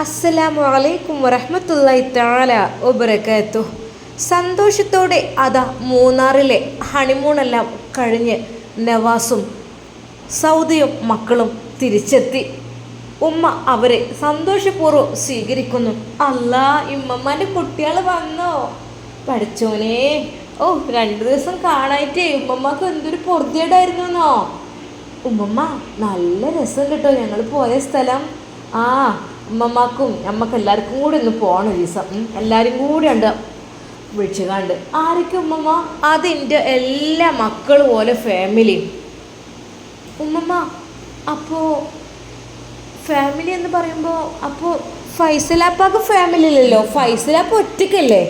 അസ്സലാമു അലൈക്കും വറഹ്മത്തുള്ളാഹി താല വബറകാത്തു സന്തോഷത്തോടെ അതാ മൂന്നാറിലെ ഹണിമൂണെല്ലാം കഴിഞ്ഞ് നവാസും സൗദിയും മക്കളും തിരിച്ചെത്തി. ഉമ്മ അവരെ സന്തോഷപൂർവം സ്വീകരിക്കുന്നു. അല്ലാ ഇമ്മമ്മന്റെ കുട്ടികൾ വന്നോ? പഠിച്ചോനെ. ഓ രണ്ടു ദിവസം കാണായിട്ടേ ഉമ്മമ്മക്ക് എന്തൊരു പൊറുതിയേടായിരുന്നു ഉമ്മമ്മ നല്ല രസം കേട്ടോ ഞങ്ങൾ പോയ സ്ഥലം. ആ ഉമ്മമ്മക്കും നമ്മക്ക് എല്ലാവർക്കും കൂടി ഒന്ന് പോകണം ഒരു ദിവസം. എല്ലാവരും കൂടി ഉണ്ട് വിളിച്ചു കണ്ട് ആരൊക്കെ ഉമ്മമ്മ? അതെന്റെ എല്ലാ മക്കളും പോലെ ഫാമിലി ഉമ്മമ്മ അപ്പോൾ ഫാമിലി എന്ന് പറയുമ്പോൾ അപ്പോൾ ഫൈസലാപ്പാക്ക് ഫാമിലി ഇല്ലല്ലോ. ഫൈസലാപ്പ് ഒറ്റയ്ക്കല്ലേ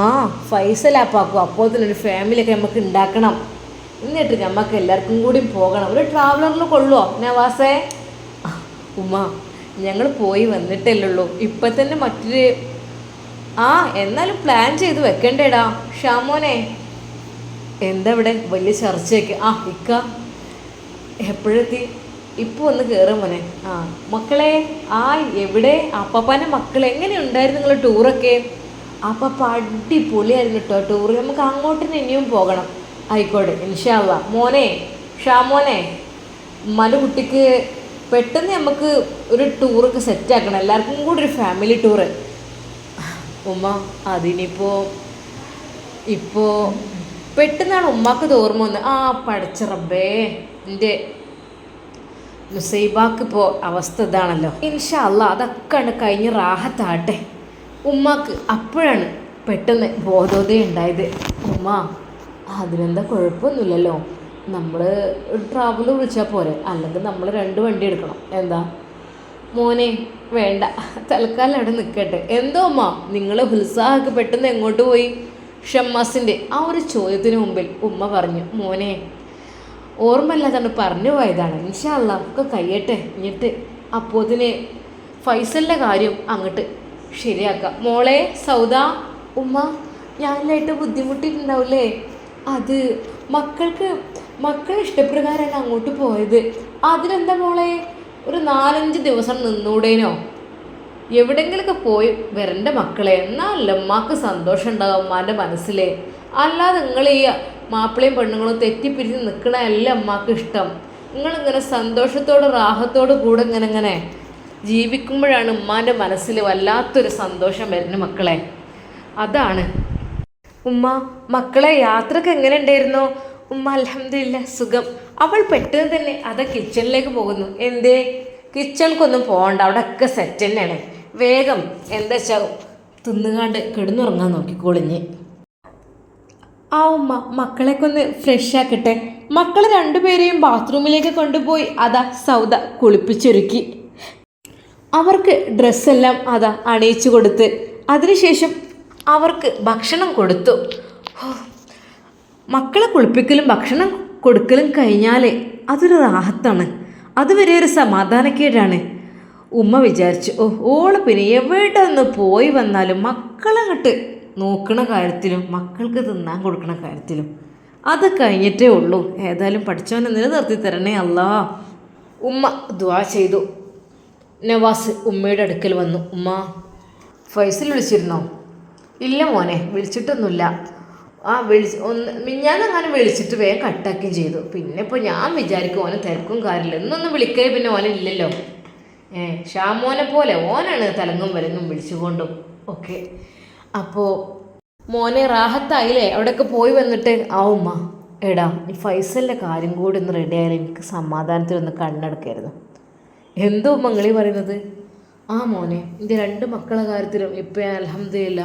ആ ഫൈസലാപ്പാക്കും. അപ്പോൾ ഒരു ഫാമിലിയൊക്കെ നമുക്ക് ഉണ്ടാക്കണം എന്നിട്ട് നമുക്ക് എല്ലാവർക്കും കൂടി പോകണം. ഒരു ട്രാവലറിൽ കൊള്ളുമോ നവാസേ? ഉമ്മ ഞങ്ങൾ പോയി വന്നിട്ടല്ലുള്ളൂ ഇപ്പം തന്നെ മറ്റൊരു ആ എന്നാലും പ്ലാൻ ചെയ്ത് വെക്കണ്ടേടാ. ഷാമോനെ എന്താ ഇവിടെ വലിയ ചർച്ചയൊക്കെ. ആ ഇക്ക എപ്പോഴെത്തി? ഇപ്പൊ ഒന്ന് കയറും മോനെ. ആ മക്കളെ ആ എവിടെ? അപ്പാപ്പാന്റെ മക്കൾ എങ്ങനെ ഉണ്ടായിരുന്നു നിങ്ങൾ ടൂറൊക്കെ? അപ്പാപ്പ അടിപൊളിയായിരുന്നു കേട്ടോ ടൂർ നമുക്ക് അങ്ങോട്ട് ഇനിയും പോകണം. ആയിക്കോട്ടെ ഇൻഷാല്ല മോനെ ഷാമോനെ ഉമ്മാന്റെ കുട്ടിക്ക് പെട്ടെന്ന് നമുക്ക് ഒരു ടൂറൊക്കെ സെറ്റാക്കണം എല്ലാവർക്കും കൂടി ഒരു ഫാമിലി ടൂറ് ഉമ്മ അതിനിപ്പോൾ ഇപ്പോൾ പെട്ടെന്നാണ് ഉമ്മാക്ക് തോർമ്മ വന്ന് ആ പഠിച്ച റബ്ബേ എന്റെ നുസൈബാക്ക് ഇപ്പോൾ അവസ്ഥ ഇതാണല്ലോ. ഇൻഷാ അല്ല അതൊക്കെ ഉണ്ട് കഴിഞ്ഞ് റാഹത്താട്ടെ ഉമ്മാക്ക് അപ്പോഴാണ് പെട്ടെന്ന് ബോധോദയം ഉണ്ടായത്. ഉമ്മ അതിനെന്താ കുഴപ്പമൊന്നുമില്ലല്ലോ. നമ്മൾ ട്രാവൽ വിളിച്ചാൽ പോരെ. അല്ലെങ്കിൽ നമ്മൾ രണ്ട് വണ്ടി എടുക്കണം. എന്താ? മോനെ വേണ്ട. തൽക്കാലം അവിടെ നിൽക്കട്ടെ എന്തോ അമ്മ? നിങ്ങൾ ഉത്സാഹമൊക്കെ പെട്ടെന്ന് എങ്ങോട്ട് പോയി? ഷമ്മാസിന്റെ ആ ഒരു ചോദ്യത്തിന് മുമ്പിൽ ഉമ്മ പറഞ്ഞു മോനെ ഓർമ്മയില്ലാതാണ് പറഞ്ഞു പോയതാണ്. ഇൻഷാല്ല ഒക്കെ കഴിയട്ടെ. എന്നിട്ട് അപ്പോതിന് ഫൈസലിന്റെ കാര്യം അങ്ങോട്ട് ശരിയാക്കാം. മോളെ സൗദ ഉമ്മ ഞാനായിട്ട് ബുദ്ധിമുട്ടിയിട്ടുണ്ടാവില്ലേ അത് മക്കൾക്ക് മക്കൾ ഇഷ്ടപ്രകാരമല്ല അങ്ങോട്ട് പോയത്. അതിനെന്താ മോളെ? ഒരു നാലഞ്ച് ദിവസം നിന്നൂടേനോ? എവിടെങ്കിലൊക്കെ പോയി വരണ്ട മക്കളെ. എന്നാലല്ല ഉമ്മാക്ക് സന്തോഷം ഉണ്ടാകും ഉമ്മാന്റെ മനസ്സിൽ അല്ലാതെ നിങ്ങൾ ഈ മാപ്പിളയും പെണ്ണുങ്ങളും തെറ്റിപ്പിരിഞ്ഞ് നിൽക്കണമല്ല അമ്മയ്ക്ക് ഇഷ്ടം. നിങ്ങളിങ്ങനെ സന്തോഷത്തോട് റാഹത്തോട് കൂടെ ഇങ്ങനെ ഇങ്ങനെ ജീവിക്കുമ്പോഴാണ് ഉമ്മാന്റെ മനസ്സിൽ വല്ലാത്തൊരു സന്തോഷം വരുന്നത് മക്കളെ. അതാണ്. ഉമ്മ മക്കളെ യാത്രയ്ക്ക് എങ്ങനെ ഉണ്ടായിരുന്നു? ഉമ്മ അലഹമില്ല സുഖം. അവൾ പെട്ടെന്ന് തന്നെ അത് കിച്ചണിലേക്ക് പോകുന്നു. എന്തേ? കിച്ചണിക്കൊന്നും പോകണ്ട അവിടെ ഒക്കെ സെറ്റ് തന്നെയാണ്. വേഗം എന്താ വെച്ചാൽ തിന്നുകാണ്ട് കിടന്നുറങ്ങാൻ നോക്കിക്കോളിഞ്ഞ് ആ ഉമ്മ മക്കളെക്കൊന്ന് ഫ്രഷ് ആക്കട്ടെ. മക്കളെ രണ്ടുപേരെയും ബാത്റൂമിലേക്ക് കൊണ്ടുപോയി അതാ സൗദ കുളിപ്പിച്ചൊരുക്കി. അവർക്ക് ഡ്രസ്സെല്ലാം അതാ അണിയിച്ചു കൊടുത്ത്. അതിനുശേഷം അവർക്ക് ഭക്ഷണം കൊടുത്തു. മക്കളെ കുളിപ്പിക്കലും ഭക്ഷണം കൊടുക്കലും കഴിഞ്ഞാൽ അതൊരു റാഹത്താണ്. അതുവരെ ഒരു സമാധാനക്കേടാണ്. ഉമ്മ വിചാരിച്ചു ഓ ഓൾ പിന്നെ എവിടെ ഒന്ന് പോയി വന്നാലും മക്കളങ്ങട്ട് നോക്കണ കാര്യത്തിലും മക്കൾക്ക് തിന്നാൻ കൊടുക്കണ കാര്യത്തിലും. അത് കഴിഞ്ഞിട്ടേ ഉള്ളൂ. ഏതായാലും പഠിച്ചവനെ നിലനിർത്തി തരണേ അല്ലാ. ഉമ്മ ദ്വാ ചെയ്തു. നവാസ് ഉമ്മയുടെ അടുക്കൽ വന്നു. ഉമ്മ ഫൈസൽ വിളിച്ചിരുന്നോ? ഇല്ല മോനെ വിളിച്ചിട്ടൊന്നുമില്ല. ആ വിളിച്ച് ഒന്ന് മിഞ്ഞാന്നങ്ങനെ വിളിച്ചിട്ട് വേഗം കട്ടാക്കുകയും ചെയ്തു. പിന്നെ ഇപ്പോൾ ഞാൻ വിചാരിക്കും ഓനെ തിരക്കും കാര്യമില്ല. ഇന്നൊന്നും വിളിക്കേ പിന്നെ ഓനെ ഇല്ലല്ലോ. ഏ ഷാമോനെ പോലെ ഓനാണ് തലങ്ങും വലങ്ങും വിളിച്ചുകൊണ്ടും ഒക്കെ. അപ്പോൾ മോനെ റാഹത്തായില്ലേ? അവിടെയൊക്കെ പോയി വന്നിട്ട് ആ ഉമ്മ എടാ ഈ ഫൈസലിന്റെ കാര്യം കൂടി ഒന്ന് റെഡി ആയാലും എനിക്ക് സമാധാനത്തിലൊന്ന് കണ്ണടക്കായിരുന്നു എന്തോ മംഗളി പറയുന്നത്? ആ മോനെ എന്റെ രണ്ട് മക്കളെ കാര്യത്തിലും ഇപ്പം അലഹമില്ല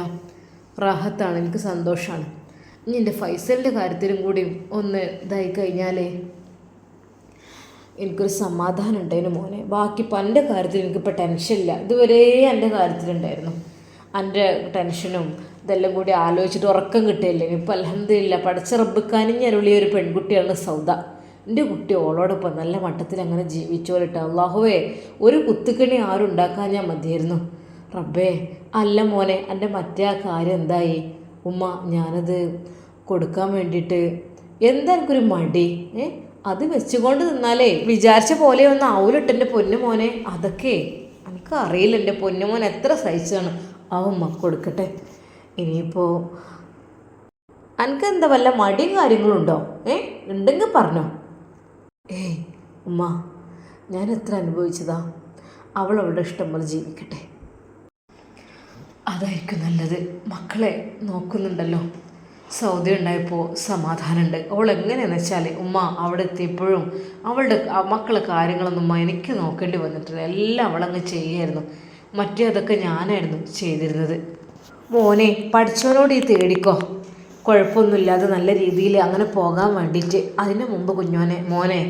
റാഹത്താണ് എനിക്ക് സന്തോഷമാണ് ഇനി എന്റെ ഫൈസലിന്റെ കാര്യത്തിലും കൂടി ഒന്ന് ഇതായി കഴിഞ്ഞാലേ എനിക്കൊരു സമാധാനം ഉണ്ടായിരുന്നു മോനെ. ബാക്കി ഇപ്പം എന്റെ കാര്യത്തിൽ എനിക്കിപ്പോൾ ടെൻഷനില്ല. ഇതുവരെ എന്റെ കാര്യത്തിലുണ്ടായിരുന്നു. എന്റെ ടെൻഷനും ഇതെല്ലാം കൂടി ആലോചിച്ചിട്ട് ഉറക്കം കിട്ടിയില്ല. ഇപ്പം അലഹമില്ല പഠിച്ച റബ്ബിക്കാനിഞ്ഞരുളിയ ഒരു പെൺകുട്ടിയാണ് സൗദ. എന്റെ കുട്ടി ഓളോടൊപ്പം നല്ല മട്ടത്തിൽ അങ്ങനെ ജീവിച്ചോളിട്ട്. അള്ളാഹുവേ ഒരു കുത്തുക്കണി ആരും ഉണ്ടാക്കാൻ ഞാൻ മതിയായിരുന്നു. റബ്ബേ അല്ല മോനെ എന്റെ മറ്റേ ആ കാര്യം എന്തായി? ഉമ്മ ഞാനത് കൊടുക്കാൻ വേണ്ടിയിട്ട് എന്താ മടി? ഏ അത് വെച്ചുകൊണ്ട് നിന്നാലേ വിചാരിച്ച പോലെ ഒന്ന് ആവൂലിട്ട് എന്റെ പൊന്നു മോനെ. അതൊക്കെ എനിക്ക് എനിക്ക് അറിയില്ല എന്റെ പൊന്നുമോൻ എത്ര സഹിച്ചാണ് ആ ഉമ്മ കൊടുക്കട്ടെ. ഇനിയിപ്പോൾ എനിക്ക് എന്താ വല്ല മടിയും കാര്യങ്ങളും ഉണ്ടോ? ഏ ഉണ്ടെങ്കിൽ പറഞ്ഞോ. ഏയ് ഉമ്മ ഞാൻ എത്ര അനുഭവിച്ചതാ? അവൾ അവളുടെ ഇഷ്ടം പോലെ ജീവിക്കട്ടെ. അതായിരിക്കും നല്ലത്. മക്കളെ നോക്കുന്നുണ്ടല്ലോ. സൗദി ഉണ്ടായപ്പോൾ സമാധാനമുണ്ട്. അവൾ എങ്ങനെയാണെന്ന് വെച്ചാൽ ഉമ്മ അവിടെ എത്തിയപ്പോഴും അവളുടെ മക്കളെ കാര്യങ്ങളൊന്നും ഉമ്മ എനിക്ക് നോക്കേണ്ടി വന്നിട്ടില്ല. എല്ലാം അവളങ്ങ് ചെയ്യായിരുന്നു. മറ്റേ അതൊക്കെ ഞാനായിരുന്നു ചെയ്തിരുന്നത്. മോനെ പഠിച്ചവനോട് ഈ തേടിക്കോ. കുഴപ്പമൊന്നുമില്ലാതെ നല്ല രീതിയിൽ അങ്ങനെ പോകാൻ വേണ്ടിയിട്ട്. അതിന് മുമ്പ് കുഞ്ഞോനെ മോനെ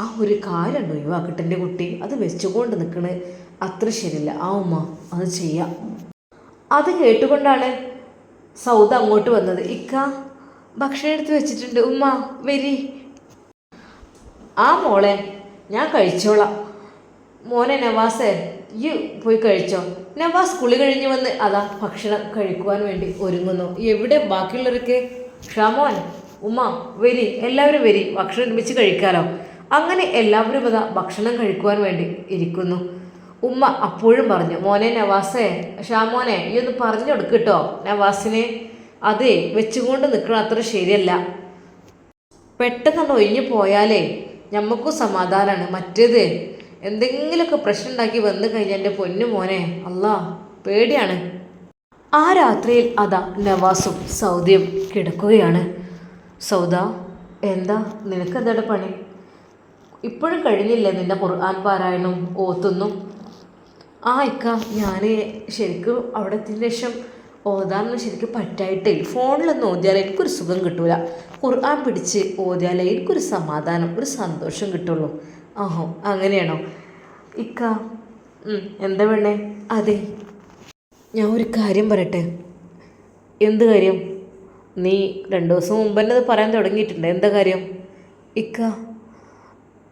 ആ ഒരു കാര്യം ഒഴിവാക്കട്ടെ എന്റെ കുട്ടി. അത് വെച്ചുകൊണ്ട് നിൽക്കണത് അത്ര ശരിയില്ല. ആ ഉമ്മ അത് ചെയ്യാം. അത് കേട്ടുകൊണ്ടാണ് സൗദ അങ്ങോട്ട് വന്നത്. ഇക്ക ഭക്ഷണം എടുത്ത് വെച്ചിട്ടുണ്ട്. ഉമ്മ വരി. ആ മോളെ ഞാൻ കഴിച്ചോളാം. മോനെ നവാസേ ഈ പോയി കഴിച്ചോ. നവാസ് കുളി കഴിഞ്ഞ് വന്ന് അതാ ഭക്ഷണം കഴിക്കുവാൻ വേണ്ടി ഒരുങ്ങുന്നു. എവിടെ ബാക്കിയുള്ളവർക്ക് ഷാമോൻ ഉമ്മ വരി. എല്ലാവരും വരി. ഭക്ഷണം ഒരുമിച്ച് കഴിക്കാലോ. അങ്ങനെ എല്ലാവരും അതാ ഭക്ഷണം കഴിക്കുവാൻ വേണ്ടി ഇരിക്കുന്നു. ഉമ്മ അപ്പോഴും പറഞ്ഞു മോനെ നവാസേ ഷാമോനെ ഈ ഒന്ന് പറഞ്ഞു കേട്ടോ നവാസിനെ. അതെ വെച്ചുകൊണ്ട് നിൽക്കണം അത്ര ശരിയല്ല. പെട്ടെന്ന് ഒഴിഞ്ഞു പോയാലേ ഞമ്മക്കും സമാധാനമാണ് മറ്റേത് എന്തെങ്കിലുമൊക്കെ പ്രശ്നം ഉണ്ടാക്കി വന്നു കഴിഞ്ഞാൽ എന്റെ പൊന്നു മോനെ. അല്ലാ പേടിയാണ്. ആ രാത്രിയിൽ അതാ നവാസും സൗദിയും കിടക്കുകയാണ്. സൗദ എന്താ നിനക്കെന്താണ് പണി? ഇപ്പോഴും കഴിഞ്ഞില്ലേ നിന്റെ ഖുർആൻ പാരായണം? ഓത്തുന്നും. ആ ഇക്ക ഞാൻ ശരിക്കും അവിടെ എത്തിയതിന് ശേഷം ഓതാനൊന്നും ശരിക്കും പറ്റായിട്ടേ ഫോണിലൊന്നും ഓതിയാലേ എനിക്കൊരു സുഖം കിട്ടൂല. ഖുർആൻ പിടിച്ച് ഓതിയാലേ എനിക്കൊരു സമാധാനം ഒരു സന്തോഷം കിട്ടുള്ളൂ. ആഹോ അങ്ങനെയാണോ? ഇക്ക എന്താ വേണേ അതെ ഞാൻ ഒരു കാര്യം പറയട്ടെ? എന്ത് കാര്യം? നീ രണ്ട് ദിവസം മുമ്പ് തന്നെ അത് പറയാൻ തുടങ്ങിയിട്ടുണ്ട്. എന്താ കാര്യം? ഇക്ക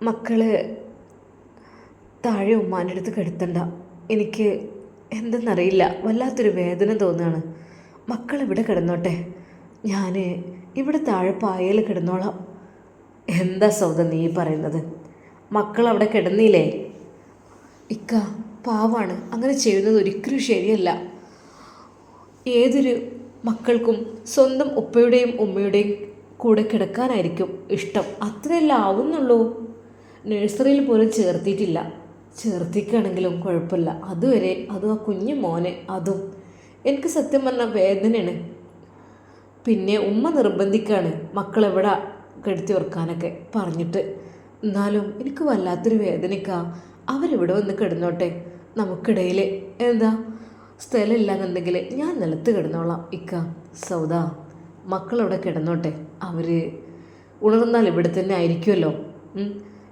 മക്കൾ താഴെ ഉമ്മാന്റെ അടുത്ത് കിടത്തണ്ട. എനിക്ക് എന്തെന്നറിയില്ല വല്ലാത്തൊരു വേദന തോന്നുകയാണ്. മക്കൾ ഇവിടെ കിടന്നോട്ടെ. ഞാൻ ഇവിടെ താഴെ പായയിൽ കിടന്നോളാം. എന്താ സൗദ നീ പറയുന്നത്? മക്കൾ അവിടെ കിടന്നില്ലേ? ഇക്ക പാവാണ്. അങ്ങനെ ചെയ്യുന്നത് ഒരിക്കലും ശരിയല്ല. ഏതൊരു മക്കൾക്കും സ്വന്തം ഉപ്പയുടെയും ഉമ്മയുടെയും കൂടെ കിടക്കാനായിരിക്കും ഇഷ്ടം. അത്രയല്ല ആവുന്നുള്ളൂ. നഴ്സറിയിൽ പോലും ചേർത്തിയിട്ടില്ല. ചേർത്തിക്കുകയാണെങ്കിലും കുഴപ്പമില്ല. അതുവരെ അതും ആ കുഞ്ഞു മോനെ അതും. എനിക്ക് സത്യം പറഞ്ഞാൽ വേദനയാണ്. പിന്നെ ഉമ്മ നിർബന്ധിക്കാണ് മക്കളെവിടെ കെടുത്തി ഓർക്കാനൊക്കെ പറഞ്ഞിട്ട്. എന്നാലും എനിക്ക് വല്ലാത്തൊരു വേദനയ്ക്കാ. അവരിവിടെ വന്ന് കിടന്നോട്ടെ. നമുക്കിടയിൽ എന്താ? സ്ഥലമില്ലാന്നുണ്ടെങ്കിൽ ഞാൻ നിലത്ത് കിടന്നോളാം ഇക്ക. സൗദ മക്കളവിടെ കിടന്നോട്ടെ. അവർ ഉണർന്നാൽ ഇവിടെ തന്നെ ആയിരിക്കുമല്ലോ.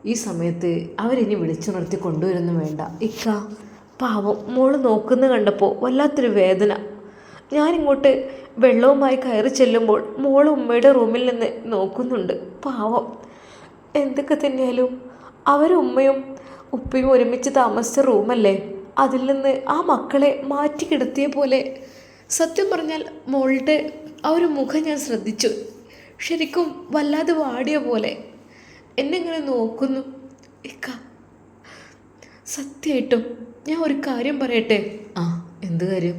ഈ സമയത്ത് അവരിനി വിളിച്ചുണർത്തി കൊണ്ടുവരുന്നു വേണ്ട. ഇക്ക പാവം മോൾ നോക്കുന്ന കണ്ടപ്പോൾ വല്ലാത്തൊരു വേദന. ഞാനിങ്ങോട്ട് വെള്ളവുമായി കയറി ചെല്ലുമ്പോൾ മോൾ ഉമ്മയുടെ റൂമിൽ നിന്ന് നോക്കുന്നുണ്ട്. പാവം. എന്തൊക്കെ തന്നെയാലും അവരുമ്മയും ഉപ്പയും ഒരുമിച്ച് താമസിച്ച റൂമല്ലേ? അതിൽ നിന്ന് ആ മക്കളെ മാറ്റി കിടത്തിയ പോലെ. സത്യം പറഞ്ഞാൽ മോളുടെ ആ ഒരു മുഖം ഞാൻ ശ്രദ്ധിച്ചു. ശരിക്കും വല്ലാതെ വാടിയ പോലെ. എന്നെ ഇങ്ങനെ നോക്കുന്നു? ഇക്ക സത്യമായിട്ടും ഞാൻ ഒരു കാര്യം പറയട്ടെ? ആ എന്ത് കാര്യം?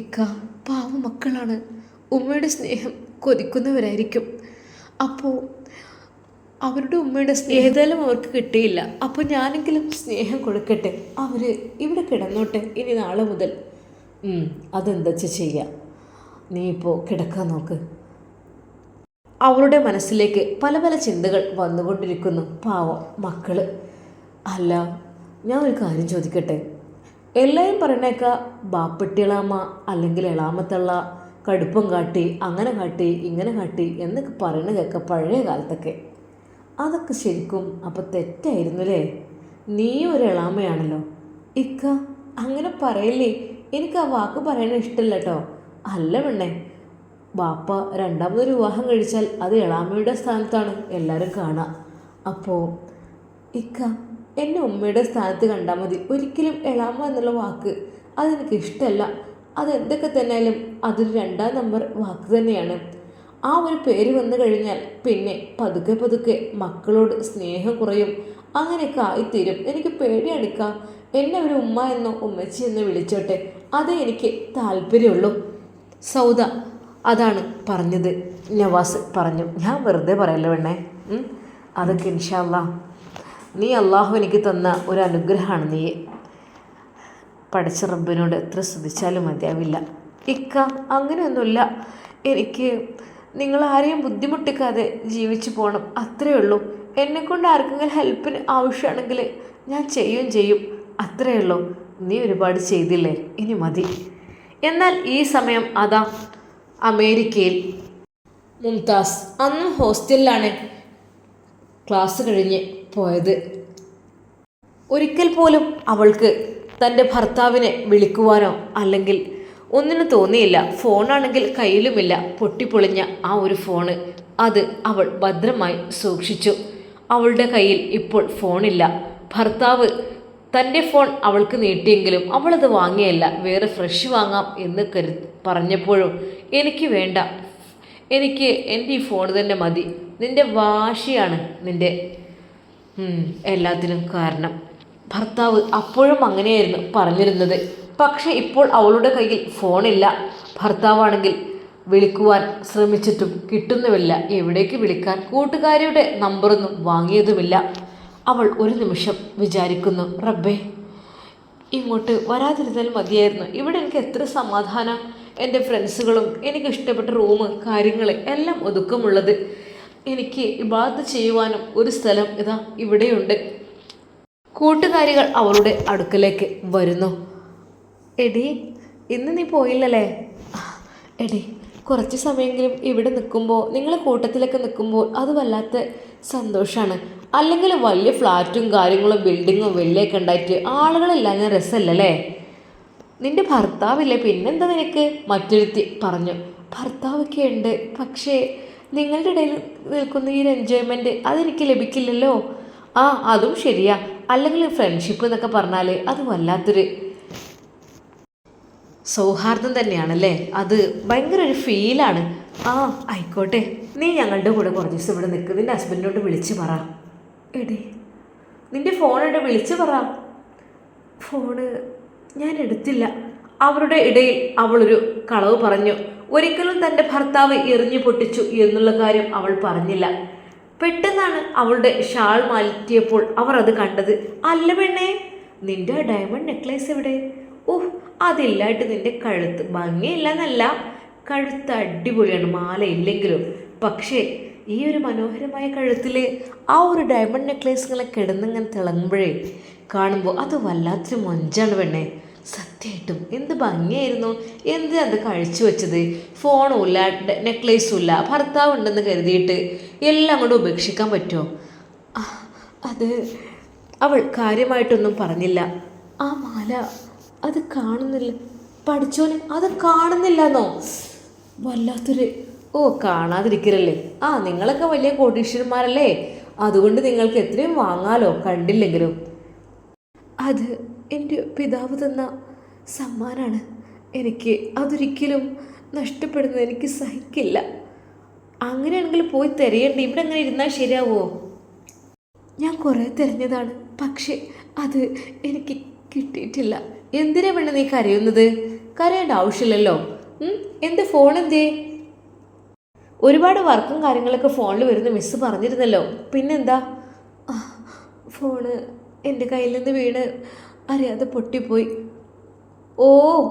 ഇക്ക പാവ മക്കളാണ്. ഉമ്മയുടെ സ്നേഹം കൊതിക്കുന്നവരായിരിക്കും. അപ്പോൾ അവരുടെ ഉമ്മയുടെ സ്നേഹം ഏതായാലും അവർക്ക് കിട്ടിയില്ല. അപ്പോൾ ഞാനെങ്കിലും സ്നേഹം കൊടുക്കട്ടെ? അവർ ഇവിടെ കിടന്നോട്ടെ ഇനി നാളെ മുതൽ. അതെന്താ ചെയ്യുക ചെയ്യാം? നീ ഇപ്പോൾ കിടക്കാൻ നോക്ക്. അവളുടെ മനസ്സിലേക്ക് പല പല ചിന്തകൾ വന്നുകൊണ്ടിരിക്കുന്നു. പാവം മക്കൾ. അല്ല ഞാൻ ഒരു കാര്യം ചോദിക്കട്ടെ? എല്ലാവരും പറയണേക്ക ബാപ്പട്ടിളാമ്മ അല്ലെങ്കിൽ എളാമത്തള്ള കടുപ്പം കാട്ടി അങ്ങനെ കാട്ടി ഇങ്ങനെ കാട്ടി എന്നൊക്കെ പറയണ കേൾക്ക പഴയ കാലത്തൊക്കെ. അതൊക്കെ ശരിക്കും അപ്പോൾ തെറ്റായിരുന്നു അല്ലേ നീ ഒരു എളാമയാണല്ലോ. ഇക്ക അങ്ങനെ പറയല്ലേ? എനിക്ക് ആ വാക്ക് പറയണ ഇഷ്ടമല്ല കേട്ടോ അല്ല പെണ്ണേ ബാപ്പ രണ്ടാമതൊരു വിവാഹം കഴിച്ചാൽ അത് എളാമ്മയുടെ സ്ഥാനത്താണ് എല്ലാവരും കാണുക അപ്പോൾ ഇക്ക എന്നെ ഉമ്മയുടെ സ്ഥാനത്ത് കണ്ടാൽ മതി. ഒരിക്കലും എളാമ്മ എന്നുള്ള വാക്ക് അതെനിക്ക് ഇഷ്ടമല്ല അതെന്തൊക്കെ തന്നെയാലും അതൊരു രണ്ടാം നമ്പർ വാക്ക് തന്നെയാണ്. ആ ഒരു പേര് വന്നു കഴിഞ്ഞാൽ പിന്നെ പതുക്കെ പതുക്കെ മക്കളോട് സ്നേഹം കുറയും. അങ്ങനെയൊക്കെ ആയിത്തീരും. എനിക്ക് പേടിയടിക്ക എന്നെ ഒരു ഉമ്മ എന്നോ ഉമ്മച്ചി എന്നോ വിളിച്ചോട്ടെ. അതേ എനിക്ക് താല്പര്യമുള്ളൂ. സൗദ അതാണ് പറഞ്ഞത്. നവാസ് പറഞ്ഞു. ഞാൻ വെറുതെ പറയല്ലോ വേണേ അതൊക്കെ ഇൻഷാല്ല നീ അള്ളാഹു എനിക്ക് തന്ന ഒരു അനുഗ്രഹമാണ് നീ. പഠിച്ച റബ്ബിനോട് എത്ര ശ്രദ്ധിച്ചാലും മതിയാവില്ല. ഇക്ക അങ്ങനെയൊന്നുമില്ല. എനിക്ക് നിങ്ങൾ ആരെയും ബുദ്ധിമുട്ടിക്കാതെ ജീവിച്ചു പോകണം അത്രയേ ഉള്ളൂ. എന്നെക്കൊണ്ട് ആർക്കെങ്കിലും ഹെൽപ്പിന് ആവശ്യമാണെങ്കിൽ ഞാൻ ചെയ്യും ചെയ്യും. അത്രയേ ഉള്ളൂ. നീ ഒരുപാട് ചെയ്തില്ലേ? ഇനി മതി. എന്നാൽ ഈ സമയം അതാ. അമേരിക്കയിൽ. മുംതാസ് അന്നും ഹോസ്റ്റലിലാണ് ക്ലാസ് കഴിഞ്ഞ് പോയത്. ഒരിക്കൽ പോലും അവൾക്ക് തന്റെ ഭർത്താവിനെ വിളിക്കുവാനോ അല്ലെങ്കിൽ ഒന്നിനും തോന്നിയില്ല. ഫോണാണെങ്കിൽ കയ്യിലുമില്ല. പൊട്ടിപ്പൊളിഞ്ഞ ആ ഒരു ഫോണ്. അത് അവൾ ഭദ്രമായി സൂക്ഷിച്ചു. അവളുടെ കയ്യിൽ ഇപ്പോൾ ഫോണില്ല. ഭർത്താവ് തന്റെ ഫോൺ അവൾക്ക് നീട്ടിയെങ്കിലും അവളത് വാങ്ങിയല്ല വേറെ ഫ്രഷ് വാങ്ങാം എന്ന് കരു പറഞ്ഞപ്പോഴും എനിക്ക് വേണ്ട. എനിക്ക് എന്റെ ഈ ഫോൺ തന്നെ മതി. നിന്റെ വാശിയാണ് നിന്റെ എല്ലാത്തിനും കാരണം. ഭർത്താവ് അപ്പോഴും അങ്ങനെയായിരുന്നു പറഞ്ഞിരുന്നത്. പക്ഷെ ഇപ്പോൾ അവളുടെ കയ്യിൽ ഫോണില്ല ഭർത്താവാണെങ്കിൽ വിളിക്കുവാൻ ശ്രമിച്ചിട്ടും കിട്ടുന്നുമില്ല. എവിടേക്ക് വിളിക്കാൻ? കൂട്ടുകാരിയുടെ നമ്പറൊന്നും വാങ്ങിയതുമില്ല. അവൾ ഒരു നിമിഷം വിചാരിക്കുന്നു റബ്ബേ ഇങ്ങോട്ട് വരാതിരുന്നാൽ മതിയായിരുന്നു. ഇവിടെ എനിക്ക് എത്ര സമാധാനം. എന്റെ ഫ്രണ്ട്സുകളും എനിക്ക് ഇഷ്ടപ്പെട്ട റൂമ് കാര്യങ്ങൾ എല്ലാം ഒതുക്കമുള്ളത്. എനിക്ക് ഇബാദത്ത് ചെയ്യുവാനും ഒരു സ്ഥലം ഇതാ ഇവിടെയുണ്ട്. കൂട്ടുകാരികൾ അവളുടെ അടുക്കലേക്ക് വരുന്നു. എടി ഇന്ന് നീ പോയില്ലല്ലേ? എടി കുറച്ച് സമയമെങ്കിലും ഇവിടെ നിൽക്കുമ്പോൾ നിങ്ങൾ കൂട്ടത്തിലൊക്കെ നിൽക്കുമ്പോൾ അത് വല്ലാത്ത സന്തോഷമാണ് അല്ലെങ്കിൽ വലിയ ഫ്ലാറ്റും കാര്യങ്ങളും ബിൽഡിങ്ങും വെള്ളിയൊക്കെ ഉണ്ടായിട്ട് ആളുകളില്ലാഞ്ഞ രസമല്ലല്ലേ? നിന്റെ ഭർത്താവില്ലേ? പിന്നെന്താ നിനക്ക്? മറ്റൊരുത്തി പറഞ്ഞു ഭർത്താവൊക്കെ ഉണ്ട് പക്ഷേ നിങ്ങളുടെ ഇടയിൽ നിൽക്കുന്ന ഈ ഒരു എൻജോയ്മെന്റ് അതെനിക്ക് ലഭിക്കില്ലല്ലോ. ആ അതും ശരിയാ. അല്ലെങ്കിൽ ഫ്രണ്ട്ഷിപ്പ് എന്നൊക്കെ പറഞ്ഞാൽ അത് വല്ലാത്തൊരു സൗഹാർദ്ദം തന്നെയാണല്ലേ? അത് ഭയങ്കര ഒരു ഫീലാണ് ആ ആയിക്കോട്ടെ. നീ ഞങ്ങളുടെ കൂടെ കുറച്ച് ദിവസം ഇവിടെ നിൽക്കുന്ന നിന്റെ ഹസ്ബൻഡിനോട് വിളിച്ച് പറ. എടി നിന്റെ ഫോണോട് വിളിച്ചു പറ. ഫോണ് ഞാൻ എടുത്തില്ല. അവരുടെ ഇടയിൽ അവളൊരു കളവ് പറഞ്ഞു. ഒരിക്കലും തന്റെ ഭർത്താവ് എറിഞ്ഞു പൊട്ടിച്ചു എന്നുള്ള കാര്യം അവൾ പറഞ്ഞില്ല. പെട്ടെന്നാണ് അവളുടെ ഷാൾ മാറ്റിയപ്പോൾ അവർ അത് കണ്ടത്. അല്ല പെണ്ണേ നിന്റെ ഡയമണ്ട് നെക്ലേസ് എവിടെ? ഓഹ് അതില്ലായിട്ട് നിന്റെ കഴുത്ത് ഭംഗിയില്ല എന്നല്ല കഴുത്ത് അടിപൊളിയാണ് മാല ഇല്ലെങ്കിലും പക്ഷേ ഈ ഒരു മനോഹരമായ കഴുത്തിൽ ആ ഒരു ഡയമണ്ട് നെക്ലേസുകളെ കിടന്നിങ്ങനെ തിളങ്ങുമ്പോഴേ കാണുമ്പോൾ അത് വല്ലാത്തൊരു മൊഞ്ചാണ് പെണ്ണേ. സത്യമായിട്ടും എന്ത് ഭംഗിയായിരുന്നു. എന്ത് അത് കഴിച്ചു വെച്ചത്. ഫോണും നെക്ലേസും ഇല്ല ഭർത്താവ് ഉണ്ടെന്ന് കരുതിയിട്ട് എല്ലാം കൂടെ ഉപേക്ഷിക്കാൻ പറ്റുമോ അത് അവൾ കാര്യമായിട്ടൊന്നും പറഞ്ഞില്ല. ആ മാല അത് കാണുന്നില്ല. പഠിച്ചോനെ അത് കാണുന്നില്ലെന്നോ? വല്ലാത്തൊരു ഓ കാണാതിരിക്കരല്ലേ ആ നിങ്ങളൊക്കെ വലിയ കോടീശ്വരന്മാരല്ലേ? അതുകൊണ്ട് നിങ്ങൾക്ക് എത്രയും വാങ്ങാലോ കണ്ടില്ലെങ്കിലും. അത് എന്റെ പിതാവ് തന്ന സമ്മാനാണ്. എനിക്ക് അതൊരിക്കലും നഷ്ടപ്പെടുന്നത് എനിക്ക് സഹിക്കില്ല. അങ്ങനെയാണെങ്കിൽ പോയി തിരയണ്ട? ഇവിടെ അങ്ങനെ ഇരുന്നാൽ ശരിയാവോ? ഞാൻ കുറേ തിരഞ്ഞതാണ്. പക്ഷേ അത് എനിക്ക് കിട്ടിയിട്ടില്ല. എന്തിനാ വേണ്ട നീ കരയുന്നത്? കരയേണ്ട ആവശ്യമില്ലല്ലോ. എന്റെ ഫോൺ എന്തേ ഒരുപാട് വർക്കും കാര്യങ്ങളൊക്കെ ഫോണിൽ വരുന്ന. മിസ്സ് പറഞ്ഞിരുന്നല്ലോ. പിന്നെന്താ? ഫോണ് എന്റെ കയ്യിൽ നിന്ന് വീണ് അറിയാതെ പൊട്ടിപ്പോയി. ഓ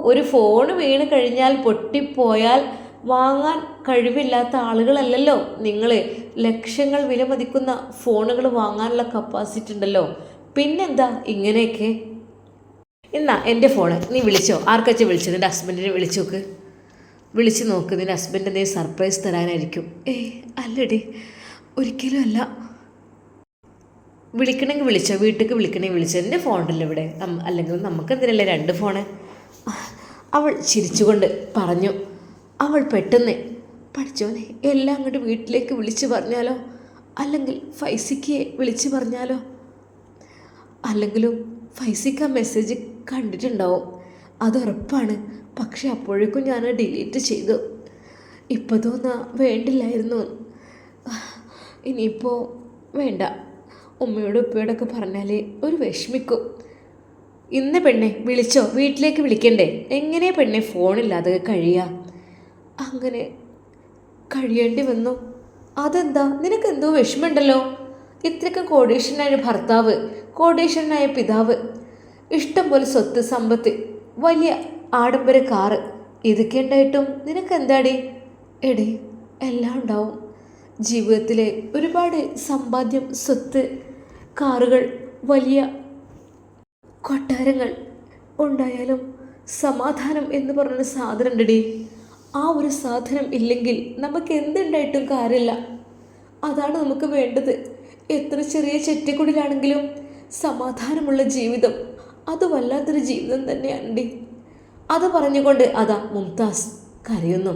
ഒരു ഫോൺ വീണ് കഴിഞ്ഞാൽ പൊട്ടിപ്പോയാൽ വാങ്ങാൻ കഴിവില്ലാത്ത ആളുകളല്ലല്ലോ നിങ്ങൾ ലക്ഷങ്ങൾ വിലമതിക്കുന്ന ഫോണുകൾ വാങ്ങാനുള്ള കപ്പാസിറ്റി ഉണ്ടല്ലോ. പിന്നെന്താ ഇങ്ങനെയൊക്കെ? എന്നാ എന്റെ ഫോണ് നീ വിളിച്ചോ? ആർക്കച്ച വിളിച്ചത്? എന്റെ ഹസ്ബൻഡിനെ വിളിച്ചു നോക്ക് വിളിച്ച് നോക്ക്. നിന്റെ ഹസ്ബൻഡ് എന്തെങ്കിലും സർപ്രൈസ് തരാനായിരിക്കും. ഏ അല്ലടി. ഒരിക്കലും അല്ല. വിളിക്കണമെങ്കിൽ വിളിച്ചോ. വീട്ടിലേക്ക് വിളിക്കണമെങ്കിൽ വിളിച്ചോ. എന്റെ ഫോണുണ്ടല്ലോ ഇവിടെ. അല്ലെങ്കിൽ നമുക്ക് എന്തിനല്ലേ രണ്ട് ഫോണ് അവൾ ചിരിച്ചുകൊണ്ട് പറഞ്ഞു. അവൾ പെട്ടെന്ന് പഠിച്ചോനെ എല്ലാം അങ്ങോട്ട് വീട്ടിലേക്ക് വിളിച്ചു പറഞ്ഞാലോ? അല്ലെങ്കിൽ ഫൈസിക്ക് വിളിച്ചു പറഞ്ഞാലോ? അല്ലെങ്കിലും ഫൈസിക്ക് മെസ്സേജ് കണ്ടിട്ടുണ്ടാവും. അതുറപ്പാണ് പക്ഷെ അപ്പോഴേക്കും ഞാൻ ഡിലീറ്റ് ചെയ്തു. ഇപ്പോൾ തോന്നാ വേണ്ടില്ലായിരുന്നു. ഇനിയിപ്പോൾ വേണ്ട. ഉമ്മയോട് ഉപ്പയോടൊക്കെ പറഞ്ഞാൽ ഒരു വിഷമിക്കും. ഇന്ന് പെണ്ണെ വിളിച്ചോ? വീട്ടിലേക്ക് വിളിക്കണ്ടേ? എങ്ങനെ പെണ്ണെ ഫോണില്ലാതെ കഴിയുക അങ്ങനെ കഴിയേണ്ടി വന്നു. അതെന്താ? നിനക്ക് എന്തോ വിഷമമുണ്ടല്ലോ? ഇത്രയ്ക്ക് കോടീശ്വരനായ ഭർത്താവ് കോടീശ്വരനായ പിതാവ് ഇഷ്ടം പോലെ സ്വത്ത് സമ്പത്ത് വലിയ ആഡംബര കാറ്. ഇതൊക്കെ ഉണ്ടായിട്ടും നിനക്ക് എന്താടി? എടി എല്ലാം ഉണ്ടാവും. ജീവിതത്തിലെ ഒരുപാട് സമ്പാദ്യം സ്വത്ത് കാറുകൾ വലിയ കൊട്ടാരങ്ങൾ ഉണ്ടായാലും സമാധാനം എന്ന് പറഞ്ഞൊരു സാധനം ഉണ്ടടി. ആ ഒരു സാധനം ഇല്ലെങ്കിൽ നമുക്ക് എന്തുണ്ടായിട്ടും കാര്യമില്ല. അതാണ് നമുക്ക് വേണ്ടത്. എത്ര ചെറിയ ചെറ്റക്കുടിലാണെങ്കിലും സമാധാനമുള്ള ജീവിതം. അത് വല്ലാത്തൊരു ജീവിതം തന്നെയാണ്ടി. അത് പറഞ്ഞുകൊണ്ട് അതാ മുംതാസ് കരയുന്നു.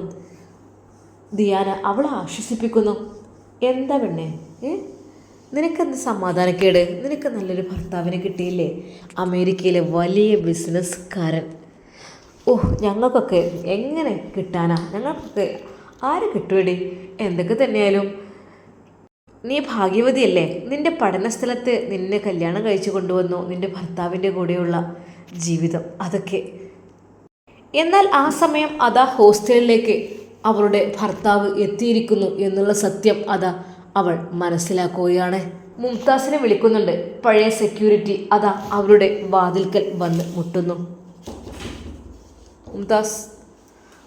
ദിയാന അവളെ ആശ്വസിപ്പിക്കുന്നു. എന്താ പെണ്ണേ? നിനക്കെന്ത് സമാധാനക്കേട്? നിനക്ക് നല്ലൊരു ഭർത്താവിനെ കിട്ടിയില്ലേ? അമേരിക്കയിലെ വലിയ ബിസിനസ്സുകാരൻ. ഓ ഞങ്ങൾക്കൊക്കെ എങ്ങനെ കിട്ടാനാ? ഞങ്ങൾക്കൊക്കെ ആര് കിട്ടുവേടി? എന്തൊക്കെ തന്നെയായാലും നീ ഭാഗ്യവതിയല്ലേ? നിന്റെ പഠന സ്ഥലത്ത് നിന്നെ കല്യാണം കഴിച്ചു കൊണ്ടുവന്നു. നിന്റെ ഭർത്താവിന്റെ കൂടെയുള്ള ജീവിതം. അതൊക്കെ എന്നാൽ ആ സമയം അതാ ഹോസ്റ്റലിലേക്ക് അവളുടെ ഭർത്താവ് എത്തിയിരിക്കുന്നു എന്നുള്ള സത്യം അതാ അവൾ മനസ്സിലാക്കുകയാണ്. മുംതാസിനെ വിളിക്കുന്നുണ്ട്. പഴയ സെക്യൂരിറ്റി അതാ അവരുടെ വാതിൽക്കൽ വന്ന് മുട്ടുന്നു. മുംതാസ്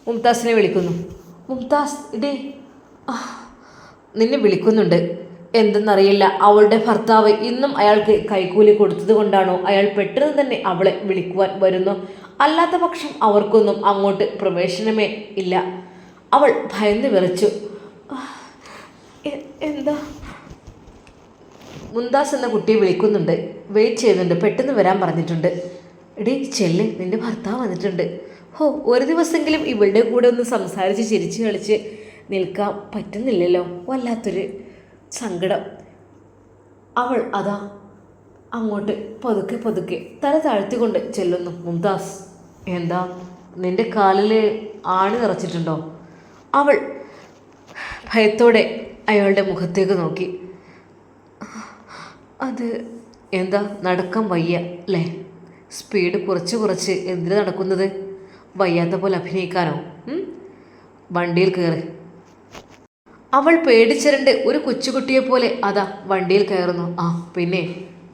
മുംതാസിനെ വിളിക്കുന്നു. മുംതാസ് ഇടേ. നിന്നെ വിളിക്കുന്നുണ്ട്. എന്തെന്നറിയില്ല. അവളുടെ ഭർത്താവ് ഇന്നും അയാൾക്ക് കൈക്കൂലി കൊടുത്തത് കൊണ്ടാണോ? അയാൾ പെട്ടെന്ന് തന്നെ അവളെ വിളിക്കുവാൻ വരുന്നു. അല്ലാത്ത പക്ഷം അവർക്കൊന്നും അങ്ങോട്ട് പ്രവേശനമേ ഇല്ല. അവൾ ഭയന്ന് വിറച്ചു. എന്താ? മുന്താസ് എന്ന കുട്ടിയെ വിളിക്കുന്നുണ്ട്. വെയിറ്റ് ചെയ്യുന്നുണ്ട്. പെട്ടെന്ന് വരാൻ പറഞ്ഞിട്ടുണ്ട്. എടി ചെല്ല്. നിന്റെ ഭർത്താവ് വന്നിട്ടുണ്ട്. ഹോ ഒരു ദിവസമെങ്കിലും ഇവളുടെ കൂടെ ഒന്ന് സംസാരിച്ച് ചിരിച്ച് കളിച്ച് നിൽക്കാൻ പറ്റുന്നില്ലല്ലോ. വല്ലാത്തൊരു സങ്കടം. അവൾ അതാ അങ്ങോട്ട് പതുക്കെ പതുക്കെ തല താഴ്ത്തിക്കൊണ്ട് ചെല്ലുന്നു മുംതാസ്. എന്താ നിന്റെ കാലിൽ ആണി നിറച്ചിട്ടുണ്ടോ? അവൾ ഭയത്തോടെ അയാളുടെ മുഖത്തേക്ക് നോക്കി. അത് എന്താ നടക്കാൻ വയ്യ അല്ലേ? സ്പീഡ് കുറച്ച് കുറച്ച് എന്തിനു നടക്കുന്നത്? വയ്യാത്ത പോലെ അഭിനയിക്കാനോ? വണ്ടിയിൽ കയറി അവൾ പേടിച്ചിരണ്ട് ഒരു കൊച്ചുകുട്ടിയെ പോലെ അതാ വണ്ടിയിൽ കയറുന്നു. ആ പിന്നെ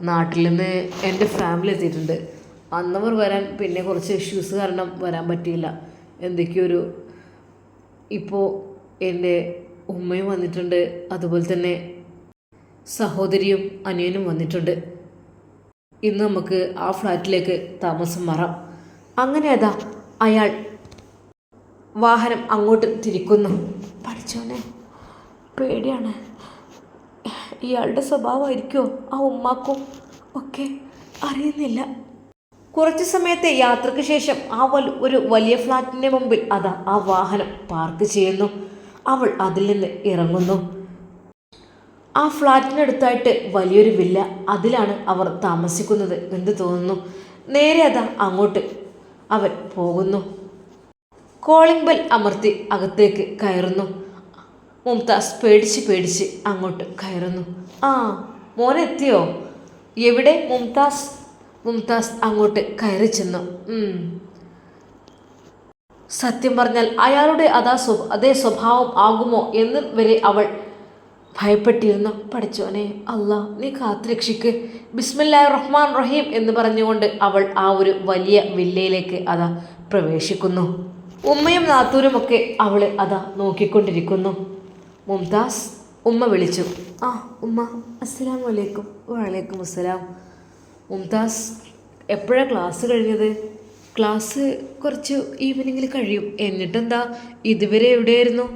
നാട്ടിൽ നിന്ന് എന്റെ ഫാമിലി എത്തിയിട്ടുണ്ട്. അന്നവർ വരാൻ പിന്നെ കുറച്ച് ഇഷ്യൂസ് കാരണം വരാൻ പറ്റിയില്ല. എന്തൊക്കെയൊരു ഇപ്പോൾ എന്റെ ഉമ്മയും വന്നിട്ടുണ്ട്. അതുപോലെ തന്നെ സഹോദരിയും അനിയനും വന്നിട്ടുണ്ട്. ഇന്ന് നമുക്ക് ആ ഫ്ലാറ്റിലേക്ക് താമസം മാറാം. അങ്ങനെ അതാ അയാൾ വാഹനം അങ്ങോട്ട് തിരിക്കുന്നു. പഠിച്ചോനെ പേടിയാണ്. ഇയാളുടെ സ്വഭാവമായിരിക്കുമോ ആ ഉമ്മാക്കും ഒക്കെ അറിയുന്നില്ല. കുറച്ച് സമയത്തെ യാത്രയ്ക്ക് ശേഷം അവൾ ഒരു വലിയ ഫ്ലാറ്റിന്റെ മുമ്പിൽ അതാ ആ വാഹനം പാർക്ക് ചെയ്യുന്നു. അവൾ അതിൽ നിന്ന് ഇറങ്ങുന്നു. ആ ഫ്ലാറ്റിനടുത്തായിട്ട് വലിയൊരു വില്ല അതിലാണ് അവർ താമസിക്കുന്നത് എന്ന് തോന്നുന്നു. നേരെ അതാ അങ്ങോട്ട് അവൻ പോകുന്നു. കോളിംഗ് ബെൽ അമർത്തി അകത്തേക്ക് കയറുന്നു. മുംതാസ് പേടിച്ച് പേടിച്ച് അങ്ങോട്ട് കയറുന്നു. ആ മോനെത്തിയോ? എവിടെ മുംതാസ്? മുംതാസ് അങ്ങോട്ട് കയറി ചെന്നു. സത്യം പറഞ്ഞാൽ അയാളുടെ അതാ സ്വ അതേ സ്വഭാവം ആകുമോ എന്ന് വരെ അവൾ ഭയപ്പെട്ടിരുന്നു. പഠിച്ചോനെ അല്ല നീ കാത്തുരക്ഷിക്ക്. ബിസ്മില്ലാഹ് റഹ്മാൻ റഹീം എന്ന് പറഞ്ഞുകൊണ്ട് അവൾ ആ ഒരു വലിയ വില്ലയിലേക്ക് അതാ പ്രവേശിക്കുന്നു. ഉമ്മയും നാത്തൂരുമൊക്കെ അവൾ അതാ നോക്കിക്കൊണ്ടിരിക്കുന്നു. മുംതാസ് ഉമ്മ വിളിച്ചു. ആ ഉമ്മ അസ്സലാം വലൈക്കും വലൈക്കും അസ്സലാം മുംതാസ് എപ്പോഴാണ് ക്ലാസ് കഴിഞ്ഞത്? ക്ലാസ് കുറച്ച് ഈവനിങ്ങിൽ കഴിയും. എന്നിട്ടെന്താ? ഇതുവരെ എവിടെയായിരുന്നു?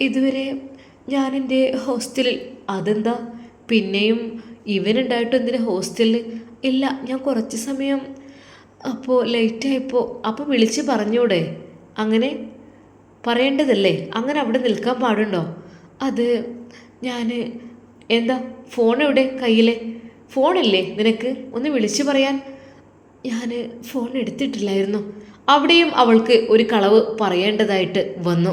ഇതുവരെ ഞാൻ എന്റെ ഹോസ്റ്റലിൽ അതെന്താ? പിന്നെയും ഇവനുണ്ടായിട്ട് എന്തിനാ ഹോസ്റ്റലിൽ ഇല്ല ഞാൻ കുറച്ച് സമയം അപ്പോൾ ലേറ്റായപ്പോൾ അപ്പോൾ വിളിച്ച് പറഞ്ഞൂടെ? അങ്ങനെ പറയേണ്ടതല്ലേ? അങ്ങനെ അവിടെ നിൽക്കാൻ പാടുണ്ടോ? അത് ഞാൻ എന്താ ഫോൺ എവിടെ? കയ്യിലെ? ഫോണില്ലേ നിനക്ക്? ഒന്ന് വിളിച്ചു പറയാൻ. ഞാൻ ഫോൺ എടുത്തിട്ടില്ലായിരുന്നു. അവിടെയും അവൾക്ക് ഒരു കളവ് പറയേണ്ടതായിട്ട് വന്നു.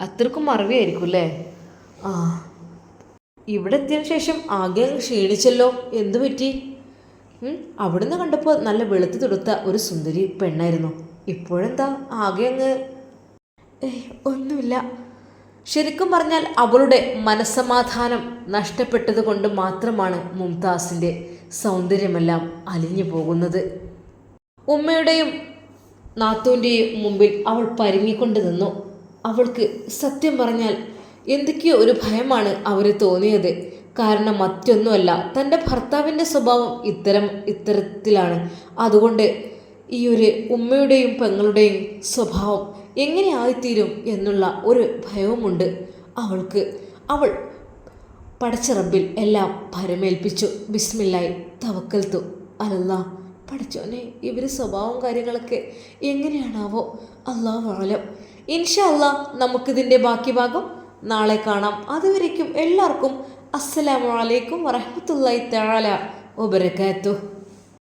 അത്രക്കും മറവിയായിരിക്കും അല്ലേ ആ. ഇവിടെ എത്തിയതിനു ശേഷം ആകെ ക്ഷീണിച്ചല്ലോ. എന്തു പറ്റി? അവിടുന്ന് കണ്ടപ്പോൾ നല്ല വെളുത്തു തൊടുത്ത ഒരു സുന്ദരി പെണ്ണായിരുന്നു. ഇപ്പോഴെന്താ? ആകെ അങ്ങ് ഏയ് ഒന്നുമില്ല. ശരിക്കും പറഞ്ഞാൽ അവളുടെ മനസ്സമാധാനം നഷ്ടപ്പെട്ടത് കൊണ്ട് മാത്രമാണ് മുംതാസിന്റെ സൗന്ദര്യമെല്ലാം അലിഞ്ഞു പോകുന്നത്. ഉമ്മയുടെയും നാത്തൂന്റെയും മുമ്പിൽ അവൾ പരുങ്ങിക്കൊണ്ട് നിന്നു. അവൾക്ക് സത്യം പറഞ്ഞാൽ എന്തൊക്കെയോ ഒരു ഭയമാണ് അവർ തോന്നിയത്. കാരണം മറ്റൊന്നുമല്ല തന്റെ ഭർത്താവിന്റെ സ്വഭാവം ഇത്തരം ഇത്തരത്തിലാണ്. അതുകൊണ്ട് ഈ ഒരു ഉമ്മയുടെയും പെങ്ങളുടെയും സ്വഭാവം എങ്ങനെ ആയിത്തീരും എന്നുള്ള ഒരു ഭയവുമുണ്ട്. അവൾക്ക് അവൾ പടച്ച റബ്ബിൽ എല്ലാം ഭരമേൽപ്പിച്ചു. ബിസ്മില്ലായി തവക്കൽത്തു. അലല്ല പഠിച്ചോനെ ഇവർ സ്വഭാവം കാര്യങ്ങളൊക്കെ എങ്ങനെയാണാവോ അള്ളാഹു ആലം ഇൻഷാ അല്ലാ നമുക്കിതിന്റെ ബാക്കി ഭാഗം നാളെ കാണാം. അതുവരേക്കും എല്ലാവർക്കും അസ്സലാമലൈക്കും വറഹ്മത്തുള്ളാഹി തആല വബറകാതുഹു.